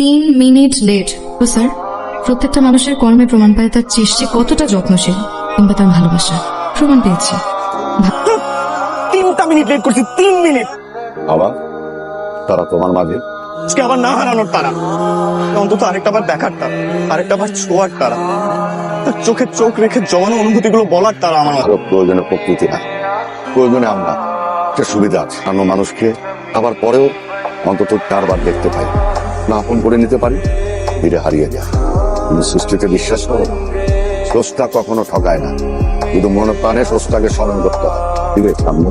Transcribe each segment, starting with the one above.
তিন minute late তো sir প্রত্যেকটা মানুষের কর্মে প্রমাণ পায় তার চেষ্টা কতটা যত্নশীল কিংবা তার ভালোবাসা। প্রমাণ পেয়েছে। তিনটা মিনিট লেট করছি তিন মিনিট। বাবা তারা তোমার মাঝে? আজকে আবার না হারানোর তারা। অন্তত আরেকটা বার দেখার তারা আরেকটা বার ছোঁয়ার তারা। তার চোখে চোখ রেখে জমানো অনুভূতিগুলো বলার তারা আমার প্রয়োজনে প্রকৃতি না প্রয়োজনে আমরা। একটা সুবিধা আছে অন্য মানুষকে আবার পরেও অন্তত চারবার দেখতে পাই। না আপন করে নিতে পারি ধীরে হারিয়ে যায় তুমি সৃষ্টিতে বিশ্বাস করো স্রষ্টা কখনো ঠকায় না। কিন্তু মনে প্রাণে স্রষ্টাকে স্মরণ করতে হয়। ঠিক আছে সামনে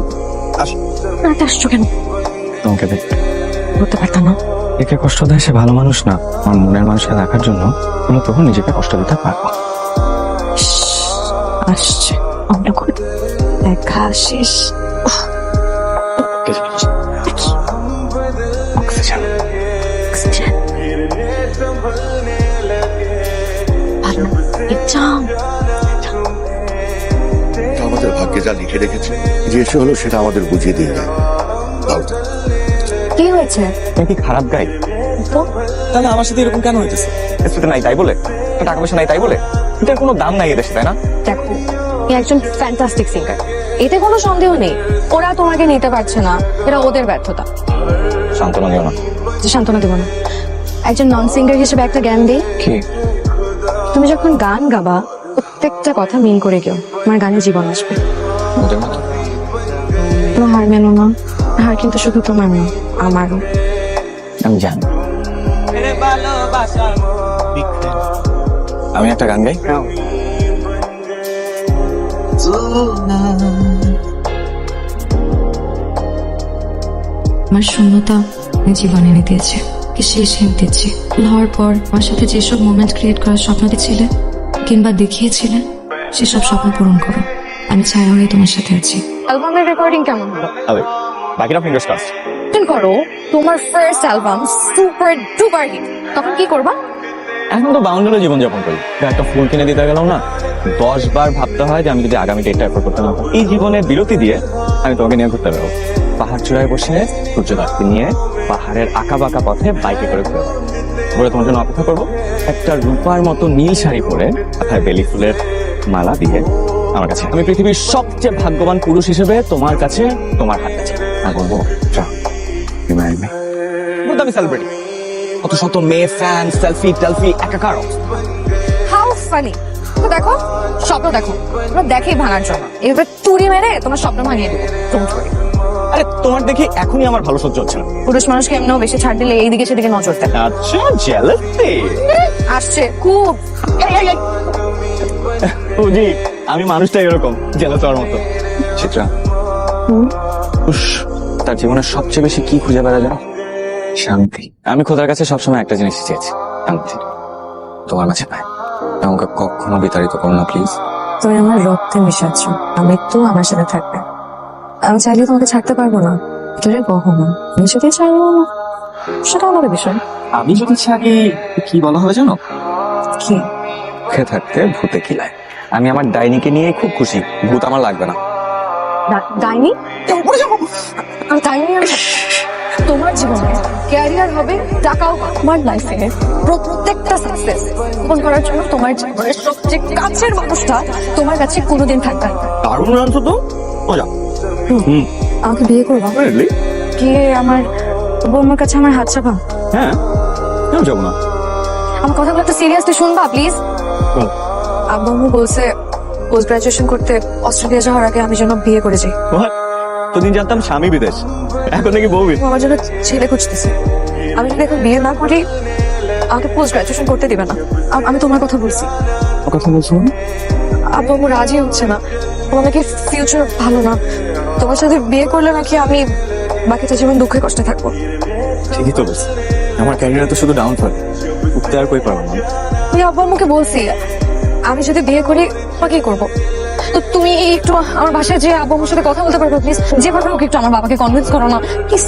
আসছো কেন? তোমাকে দেখতে পারতাম না। একে কষ্ট দেয় সে ভালো মানুষ না। আমার মনের মানুষকে দেখার জন্য কোনো তখন নিজেকে কষ্ট দিতে পারব আসছে। দেখা শেষ। আমাদের যা লিখে রেখেছে। যে এসে হলো সেটা আমাদের বুঝিয়ে দিয়ে যায় ভালো থেকো। কি হয়েছে? তুমি কি খারাপ গাই? তো? তাহলে আমার সাথে এরকম কেন হইতেছে? স্মৃতি নাই তাই বলে? টাকা পয়সা নাই তাই বলে? এটার কোনো দাম নাই এদেশে তাই না? দেখো তুমি একজন ফ্যান্টাস্টিক সিঙ্গার এতে কোনো সন্দেহ নেই। ওরা তোমাকে নিতে পারছে না। এটা ওদের ব্যর্থতা। সান্ত্বনা দিও না। যে সান্ত্বনা দেবো না। একজন নন সিঙ্গার হিসেবে একটা জ্ঞান দিই। কি? তুমি যখন গান গাবা প্রত্যেকটা কথা মিন করে কেউ তোমার গানে জীবন আসবে। ওদের মতো। তোমার না। হার কিন্তু শুধু তোমার আমারও। আমি জানি। আমি একটা গান গাই। আমার শূন্যতা জীবনে এনে দিয়েছে। কি শেষ এনে দিচ্ছি হওয়ার পর আমার সাথে যেসব মোমেন্ট ক্রিয়েট করার স্বপ্ন ছিলে কিংবা দেখিয়েছিলে সেসব স্বপ্ন পূরণ করো। আমি ছায়া হয়ে তোমার সাথে আছি। অ্যালবামের রেকর্ডিং কেমন? হলো আরে বাকিটা ফিঙ্গার্স Imagine করো তোমার first album super duper hit তখন কি করবা? এখন তো বাউন্ডারি জীবনযাপন করি। একটা ফুল কিনে দিতে গেলাম না দশ বার ভাবতে হয় যে আমি যদি আগামী ডেটটা এফোর্ড করতে না এই জীবনে বিরতি দিয়ে আমি তোমাকে নিয়ে ঘুরতে বেরোবো। পাহাড় চূড়ায় বসে সূর্যদাসকে নিয়ে পাহাড়ের আঁকা বাঁকা পথে বাইকে করে ঘুরে। ঘুরে তোমার জন্য অপেক্ষা করব। একটা রূপার মতো নীল শাড়ি পরে মাথায় বেলি ফুলের মালা দিয়ে আমার কাছে। আমি পৃথিবীর সবচেয়ে ভাগ্যবান পুরুষ হিসেবে তোমার কাছে তোমার হাত কাছে। আমি বলব আমি সেলিব্রিটি কত শত মেয়ে ফ্যান সেলফি টেলফি একাকার হাউ ফানি তো দেখো স্বপ্ন দেখো তোমরা দেখেই ভাঙার জন্য। এভাবে তুড়ি মেরে তোমার স্বপ্ন ভাঙিয়ে দেবো আরে তোমার দেখে এখনই আমার ভালো সহ্য হচ্ছে না। পুরুষ মানুষকে এমনিও বেশি ছাড় দিলে এইদিকে সেদিকে নজর দেয়। আচ্ছা জেলাসি আসছে খুব। বুঝি আমি মানুষটা এরকম জেলাস হওয়ার মতো। চিত্রা। উস, তার জীবনের সবচেয়ে বেশি কি খুঁজে বেড়া জানো? শান্তি। আমি খোদার কাছে সবসময় একটা জিনিস চেয়েছি শান্তি। তোমার কাছে পাই আমাকে কখনো বিতাড়িত করো না প্লিজ তুমি আমার রক্তে মিশাচ্ছ আমি তো আমার সাথে থাকবে। আমি চাইলে তোমাকে ছাড়তে পারব না গহনা। আমি যদি ছাড়বো সেটা আমার বিষয়। আমি যদি ছাড়ি কি বলা হবে জানো? কি? সুখে থাকতে ভূতে কিলায় আমি আমার ডাইনিকে নিয়ে খুব খুশি। ভূত আমার লাগবে না। ডাইনি? ডাইনি তোমার জীবনে ক্যারিয়ার হবে টাকাও। তোমার লাইফে প্রত্যেকটা সাকসেস পূরণ করার জন্য তোমার জীবনের সবচেয়ে কাছের মানুষটা তোমার কাছে কোনোদিন থাকবে না। দারুণ রান তো। মজা। আমাকে বিয়ে করবা? Really? গিয়ে আমার বৌমার কাছে আমার হাত চাপা? হ্যাঁ। কেন যাব না? আমার কথাগুলো একটু সিরিয়াসলি শুনবা প্লিজ। আব্বু আম্মু বলছে পোস্ট গ্রাজুয়েশন করতে অস্ট্রেলিয়া যাওয়ার আগে আমি যেন বিয়ে করে যাই। তোদিন জানতাম স্বামী বিদেশ। এখন নাকি বউ আমার জন্য ছেলে খুঁজতেছে। আমি যদি এখন বিয়ে না করি আমাকে পোস্ট গ্রাজুয়েশন করতে দিবে না। আমি তোমার কথা বলছি। কথা বলছো আব্বু আম্মু রাজি হচ্ছে না। তোমার নাকি ফিউচার ভালো না। তোমার সাথে বিয়ে করলে নাকি আমি বাকিটা জীবন দুঃখে কষ্টে থাকব। ঠিকই তো বলছি। আমার ক্যারিয়ার তো শুধু ডাউন ফল উঠতে আর কই পারব না। আমি আব্বু আম্মুকে বলছি আমি যদি বিয়ে করি তোমাকে কি করব। তো তুমি একটু আমার বাসায় যে আব্বু সাথে কথা বলতে পারব প্লিজ যেভাবে হোক একটু আমার বাবাকে কনভিন্স করো না প্লিজ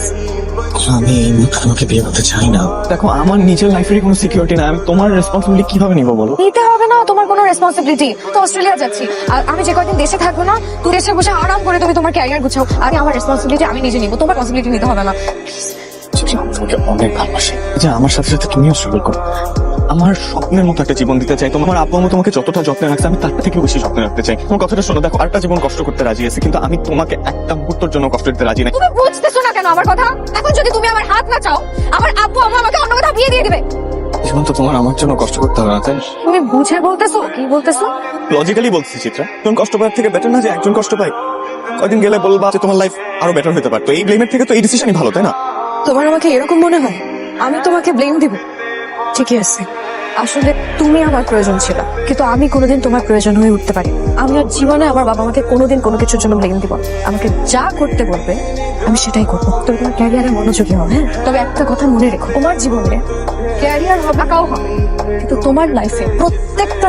আমি এই মুহূর্তে তোমাকে বিয়ে করতে চাই না। দেখো আমার নিজের লাইফের কোনো সিকিউরিটি না আমি তোমার রেসপন্সিবিলিটি কীভাবে নিবো বলো? নিতে হবে না তোমার কোনো রেসপন্সিবিলিটি তো অস্ট্রেলিয়া যাচ্ছি। আর আমি যে কয়দিন দেশে থাকব না তুই দেশে বসে আরাম করে তুমি তোমার ক্যারিয়ার গুছাও। আগে আমার রেসপন্সিবিলিটি আমি নিজে নিবো তোমার রেসপন্সিবিলিটি নিতে হবে না। তোমাকে অনেক ভালোবাসি। যে আমার সাথে সাথে তুমিও স্ট্রাগল করো। আমার স্বপ্নের মতো একটা জীবন দিতে চাই। তোমার আব্বু আম্মু তোমাকে যতটা যত্ন রাখছে আমি তার থেকে বেশি যত্নে রাখতে চাই। তোমার কথাটা শোনো দেখো আরেকটা জীবন কষ্ট করতে রাজি আছে কিন্তু আমি তোমাকে একটা মুহূর্তের জন্য কষ্ট দিতে রাজি নাই। তুমি বুঝতেছো না কেন আমার কথা? এখন যদি তুমি আমার হাত না চাও আমার আব্বু আম্মু আমাকে অন্য কোথাও বিয়ে দিয়ে দিবে। জীবন তো তোমার আমার জন্য কষ্ট করতে হবে না তাই তুমি বুঝে বলতেছো? কি বলতেছো? লজিক্যালি বলছি চিত্রা। তুমি কষ্ট পাওয়ার থেকে বেটার না যে একজন কষ্ট পাই কয়দিন গেলে বলবা যে তোমার লাইফ আরও বেটার হতে পারতো। এই ব্লেমের থেকে তো এই ডিসিশনই ভালো তাই না? তোমার আমাকে এরকম মনে হয়? আমি তোমাকে ব্লেম দিব। ঠিকই আছে। আসলে তুমি আমার প্রয়োজন ছিল, কিন্তু আমি কোনোদিন তোমার প্রয়োজন হয়ে উঠতে পারি আমি আর জীবনে আমার বাবা মাকে কোনোদিন কোনো কিছুর জন্য ব্লেম দিব। আমাকে যা করতে বলবে, আমি সেটাই করব। তুমি তোমার ক্যারিয়ারে মনোযোগী হবে হ্যাঁ? তবে একটা কথা মনে রেখো, তোমার জীবনে ক্যারিয়ার হবে কাউ হবে। কিন্তু তোমার লাইফে প্রত্যেকটা